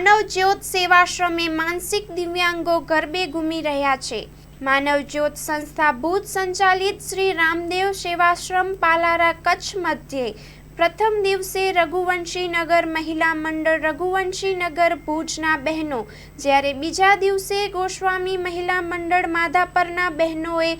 માનવ જ્યોત સેવાશ્રમે માનસિક દિવ્યાંગો ગરબે ઘૂમી રહ્યા છે. માનવ જ્યોત સંસ્થા ભુજ સંચાલિત શ્રી રામદેવ સેવાશ્રમ પાલારા કચ્છ મધ્યે પ્રથમ દિવસે રઘુવંશી નગર મહિલા મંડળ રઘુવંશી નગર ભુજના બહેનો, જ્યારે બીજા દિવસે ગોસ્વામી મહિલા મંડળ માધાપરના બહેનોએ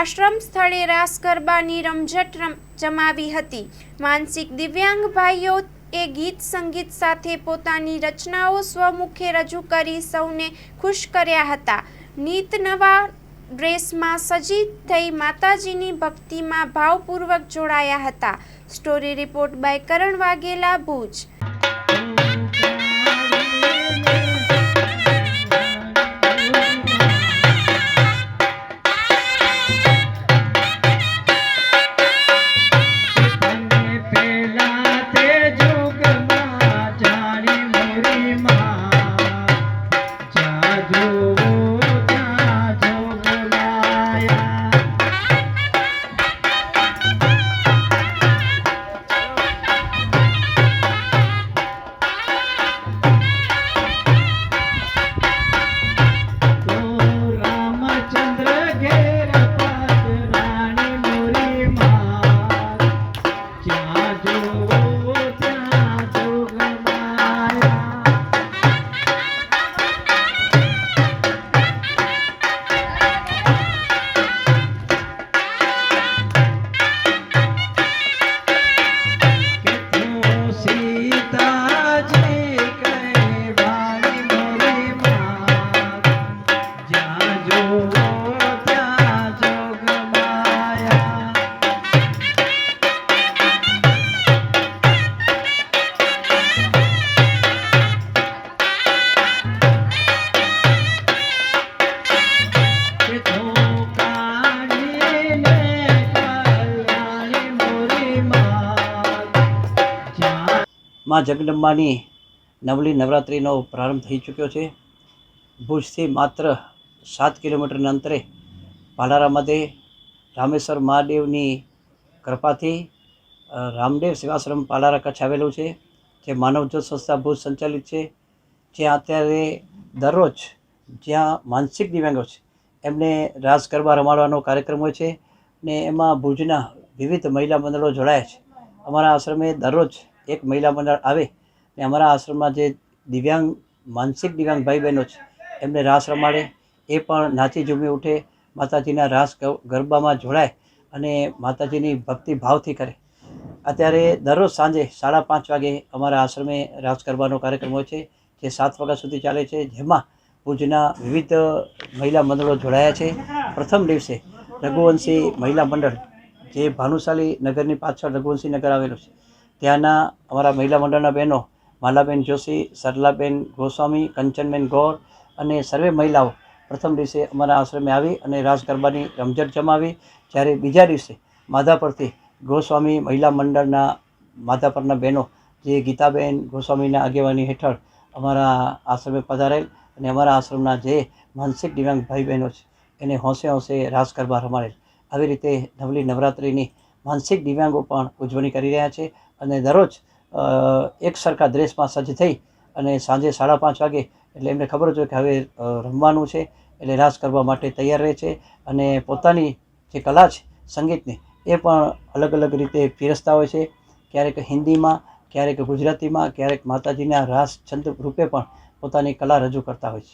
આશ્રમ સ્થળે રાસ ગરબાની રમઝટ રમ, જમાવી હતી. માનસિક દિવ્યાંગ ભાઈઓ એ ગીત સંગીત સાથે પોતાની રચનાઓ સ્વમુખે રજૂ કરી સૌને ખુશ કર્યા હતા. નીત નવા ડ્રેસમાં સજી થઈ માતાજીની ભક્તિમાં ભાવપૂર્વક જોડાયા હતા. Story report by Karan Vaghela, Bhuj. માં જગદંબાની નવલી નવરાત્રિનો પ્રારંભ થઈ ચૂક્યો છે. ભુજથી માત્ર સાત કિલોમીટરના અંતરે પાલારા મધ્યે રામેશ્વર મહાદેવની કૃપાથી રામદેવ સેવાશ્રમ પાલારા કચ્છ આવેલું છે, જે માનવજ્યોત સંસ્થા ભુજ સંચાલિત છે. જ્યાં અત્યારે દરરોજ જ્યાં માનસિક દિવ્યાંગો છે, એમને રાસ ગરબા રમાડવાનો કાર્યક્રમ હોય છે ને એમાં ભુજના વિવિધ મહિલા મંડળો જોડાયા છે. અમારા આશ્રમે દરરોજ એક મહિલા મંડળ આવે ને અમારા આશ્રમમાં જે દિવ્યાંગ, માનસિક દિવ્યાંગ ભાઈ બહેનો છે, એમને રાસ રમાડે, એ પણ નાચી ઝૂમી ઉઠે, માતાજીના રાસ ગરબામાં જોડાય અને માતાજીની ભક્તિ ભાવથી કરે. અત્યારે દરરોજ સાંજે સાડા પાંચ વાગે અમારા આશ્રમે રાસ ગરબાનો કાર્યક્રમ હોય છે, જે સાત વાગ્યા સુધી ચાલે છે, જેમાં ભુજના વિવિધ મહિલા મંડળો જોડાયા છે. પ્રથમ દિવસે રઘુવંશી મહિલા મંડળ, જે ભાનુશાલી નગરની પાછળ રઘુવંશી નગર આવેલું છે ત્યાંના અમારા મહિલા મંડળના બહેનો માલાબેન જોશી, સરલાબેન ગોસ્વામી, કંચનબેન ગૌર અને સર્વે મહિલાઓ પ્રથમ દિવસે અમારા આશ્રમે આવી અને રાસ ગરબાની રમઝટ જમાવી. જ્યારે બીજા દિવસે માધાપરથી ગોસ્વામી મહિલા મંડળના માધાપરના બહેનો જે ગીતાબેન ગોસ્વામીના આગેવાની હેઠળ અમારા આશ્રમે પધારેલ અને અમારા આશ્રમના જે માનસિક દિવ્યાંગ ભાઈ બહેનો છે, એને હોંશે હોંશે રાસ ગરબા રમાડેલ. આવી રીતે નવલી નવરાત્રિની માનસિક દિવ્યાંગો પણ ઉજવણી કરી રહ્યા છે અને દરરોજ એક સરખા ડ્રેસમાં સજ્જ થઈ અને સાંજે સાડા પાંચ વાગે, એટલે એમને ખબર જ હોય કે હવે રમવાનું છે, એટલે રાસ કરવા માટે તૈયાર રહે છે અને પોતાની જે કલા છે, સંગીતની, એ પણ અલગ અલગ રીતે પીરસતા હોય છે. ક્યારેક હિન્દીમાં, ક્યારેક ગુજરાતીમાં, ક્યારેક માતાજીના રાસ છંદ રૂપે પણ પોતાની કલા રજૂ કરતા હોય છે.